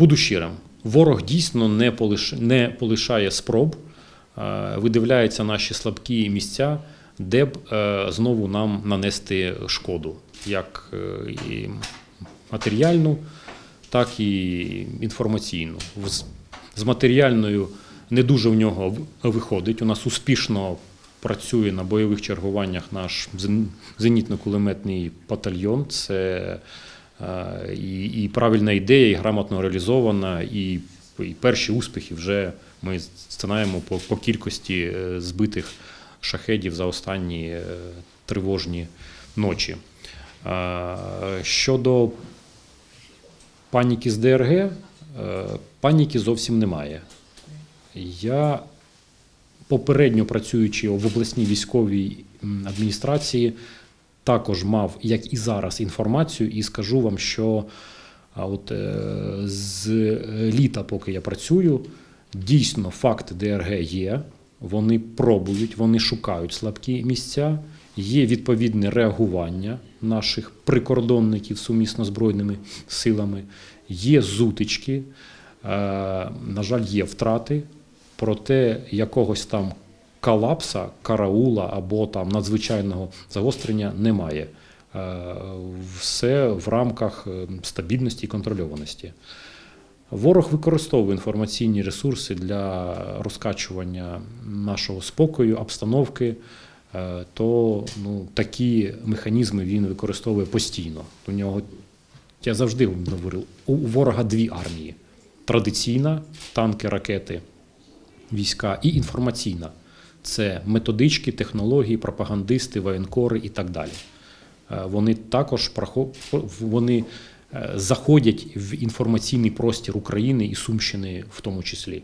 Буду щирим. Ворог дійсно не, полиш... не полишає спроб, е, видивляється наші слабкі місця, де б е, знову нам нанести шкоду, як е, і матеріальну, так і інформаційну. З- матеріальною не дуже в нього виходить. У нас успішно працює на бойових чергуваннях наш зенітно-кулеметний батальйон. Це і, і правильна ідея, і грамотно реалізована, і, і перші успіхи вже ми знаємо по, по кількості е, збитих шахедів за останні е, тривожні ночі. Е, Щодо паніки з ДРГ, е, паніки зовсім немає. Я попередньо працюючи в обласній військовій адміністрації, також мав, як і зараз, інформацію, і скажу вам, що от е, з літа, поки я працюю, дійсно факти ДРГ є. Вони пробують, вони шукають слабкі місця. Є відповідне реагування наших прикордонників сумісно збройними силами, є зутички, е, на жаль, є втрати, проте якогось там колапса, караула або там надзвичайного загострення немає. Е, Все в рамках е, стабільності і контрольованості. Ворог використовує інформаційні ресурси для розкачування нашого спокою, обстановки, е, то ну, такі механізми він використовує постійно. У нього, я завжди говорив, у ворога дві армії: традиційна танки, ракети, війська, і інформаційна. Це методички, технології, пропагандисти, воєнкори і так далі. Е, Вони також вони е, заходять в інформаційний простір України і Сумщини в тому числі.